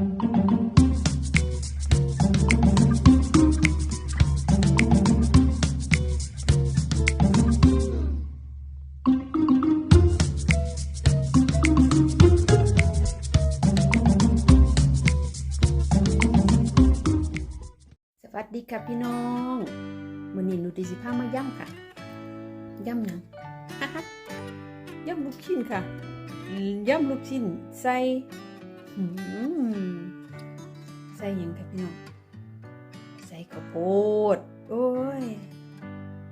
สวัสดีค่ะพี่น้องมื้อนี้หนูดีสิพามาย่ำค่ะ ย่ำหยังย่ำลูกชิ้นค่ะ ย่ำลูกชิ้นใส่ ใส่ยังค่ะพี่น้อง ใส่ข้าวโพด โอ้ย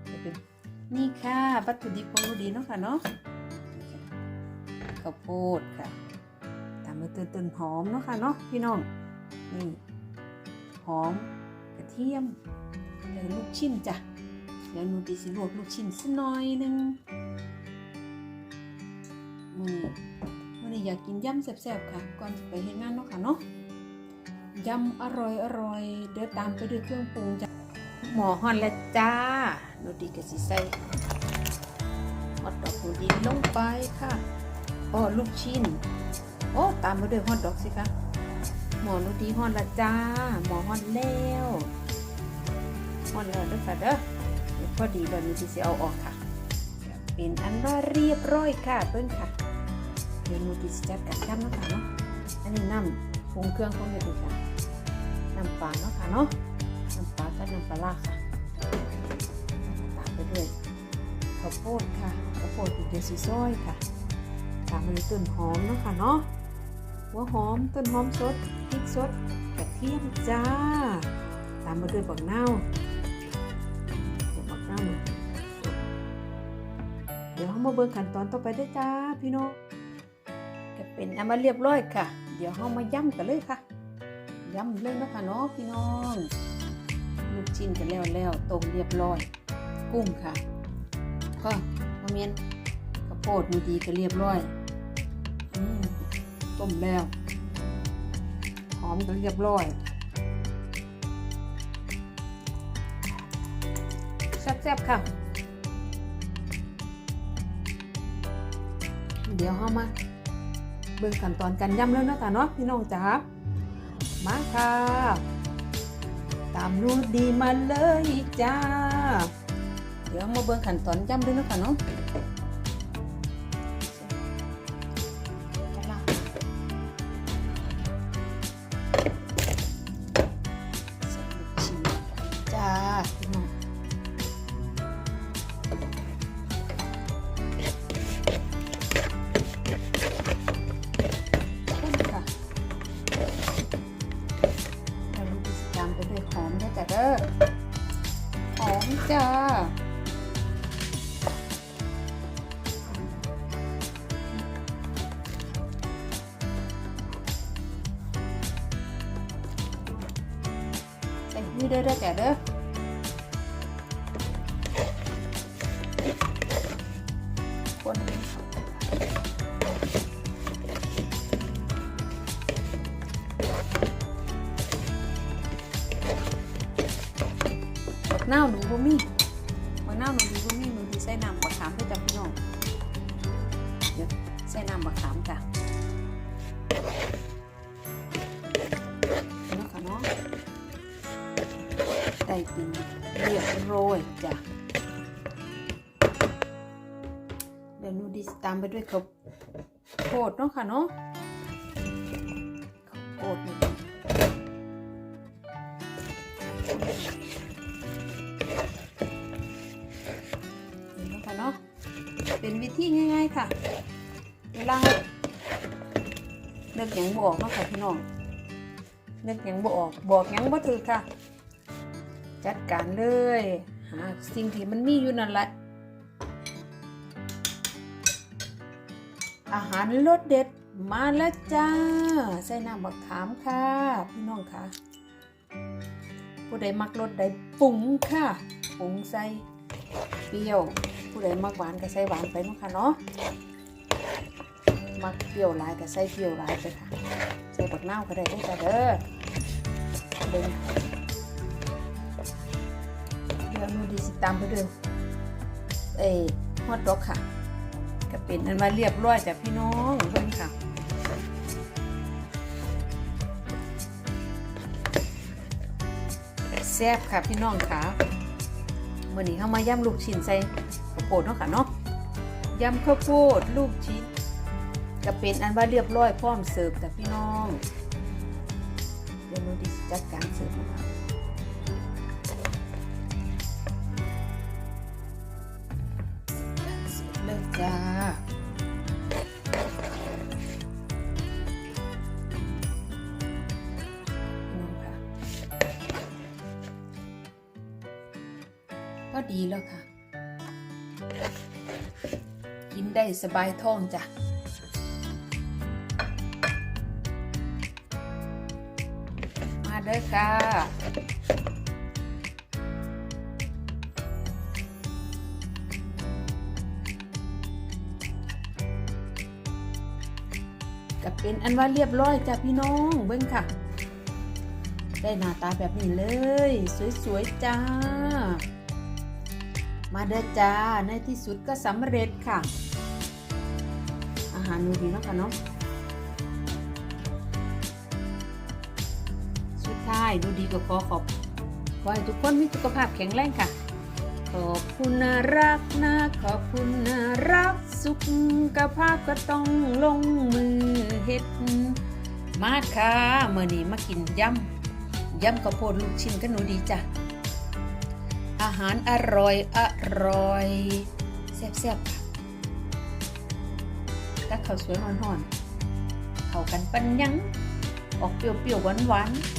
เดี๋ยวเป็นนี่ค่ะวัตถุดิบของดีเนาะค่ะเนาะข้าวโพดค่ะตามด้วยต้นหอมเนาะค่ะเนาะพี่น้อง นี่หอมกระเทียมแล้วลูกชิ้นจ้ะเดี๋ยวหนูดีสิลวกลูกชิ้นสักหน่อยหนึงมื้ อนี้มื้อนี้อยากกินยำแซ่บๆค่ะ ก่อนจะไปเฮ็ดงานเนาะค่ะเนาะยำอร่อยอร่อยเดี๋ยวตามไปด้วยเครื่องปรุงจ้ะหมอฮอนแล้วจ้าหนูดีก็สิใส่ฮอทดอกหนูดีลงไปค่ะอ้อลูกชิ้น โอ้ตามมาด้วยฮอทดอกสิคะหมอนุดีฮอนละจ้า หมอฮอนแล้วฮอนแล้วเด้อค่ะเด้อเดี๋ยวพอดีเดี๋ยวนุดีสิเอาออกค่ะ เป็นอันว่าเรียบร้อยค่ะเพิ่อนค่ะ เดี๋ยวนุดีสิจัดการย่ำเนาะค่ะเนาะอันนี้น้ำปรุงเครื่องของเฮ็ดดูค่ะน้ำปลาเนาะค่ะเนาะน้ำปลากับน้ำปลาค่ะตามไปด้วยข้าวโพดค่ะข้าวโพดอีกเดี๋ยวสิซอยค่ะตามมาด้วยต้นหอมเนาะค่ะเนาะหัวหอมต้นหอมสดพริกสดกระเทียมจ้า ตามมาด้วยบักนาวเดี๋ยวบักนาวมันเดี๋ยวเรามาเบิ่งขั้นตอนต่อไปเด้วยจ้าพี่น้อง เป็นอันมาเรียบร้อยค่ะ เดี๋ยวเรามาย่ำกันเลยค่ะย่ำเลยนะคะเนาะพี่น้องลูกชิ้นกันแล้วแล้วต้มเรียบร้อย กุ้งค่ะ ก็มะเมียนข้าวโพดมีดีก็เรียบร้อยอต้มแล้วหอมกันเรียบร้อยแซ่บๆค่ะ เดี๋ยวเรามา เบิ่งขั้นตอนการย่ำแล้วเนาะค่ะเนาะพี่น้องจ๋ามาค่ะตามรูดดีมาเลยจ้า เดี๋ยวมาเบิ่งขั้นตอนย่ำด้วยเนาะค่ะเนาะ ใส่นี่เด้อเด้อจ้ะเด้อคนบักนาหนูบ่มีบักนาหนูดีบ่มีหนูดีใส่น้ำบักขามด้วยจ้ะพี่น้องเดี๋ยวใส่น้ำบักขามจ้ะ ได้เป็นเรียบร้อยจ้ะเดี๋ยวนูดีตามไปด้วยข้าวโพดเนาะค่ะเนาะข้าวโพดนี่นี่เนาะค่ะเนาะเป็นวิธีง่ายๆค่ะ เวลาเลือกหยังบอกเนาะค่ะพี่น้องเลือกหยังบอกบอกหยังบ่ถือค่ะ จัดการเลยหาสิ่งที่มันมีอยู่นั่นแหละ อาหารรสเด็ดมาแล้วจ้า ใส่น้ำบักขามค่ะ พี่น้องค่ะ ผู้ใดมักรสใดปรุงค่ะปรุงใส่เปรี้ยว ผู้ใดมักหวานก็ใส่หวานไปเนาะค่ะเนาะมักเปรี้ยวหลายก็ใส่เปรี้ยวหลายไปค่ะ ใส่บักนาก็ได้ด้อจ้าเด้อเบิ่ง แล้มืดีสิตามไปเลยเอ้ฮอดดอกค่ะกะเป็นอันมาเรียบร้อยจากพี่น้องเพื่อนค่ะแซ่บค่ะพี่น้องค่ะวันนี้เข้ามาย่ำลูกชิ้นใส่ข้าวโพดเนาะค่ะเนาะย่ำข้าวโพดลูกชิ้นกะเป็นอันว่าเรียบร้อยพร้อมเสิร์ฟแต่พี่น้องเดี๋ยวดูดิจัดการเสิร์ฟนะคะ จ้าก็ดีแล้วค่ะ กินได้สบายท้องจ้ะมาเด้อค่ะ เป็นอันว่าเรียบร้อยจ้ะพี่น้องเบิ้งค่ะ ได้หน้าตาแบบนี้เลย สวยๆจ้า มาเด้อจ้าในที่สุดก็สำเร็จค่ะ อาหารนูดีเนาะค่ะเนาะสุดท้ายดูดีก็ขอขอบขอให้ทุกคนมีสุขภาพแข็งแรงค่ะ ขอบคุณนะรักนะขอบคุณนะรัก สุขภาพก็ต้องลงมือเฮ็ด มาค่ะเมื่อนี้มากินยำยำข้าวโพดลูกชิ้นกันหนูดีจ้ะ อาหารอร่อยอร่อยแซ่บๆค่ะถ้าข้าวสวยห่อนๆเข้ากันปันยัง ออกเปรี้ยวๆหวานๆ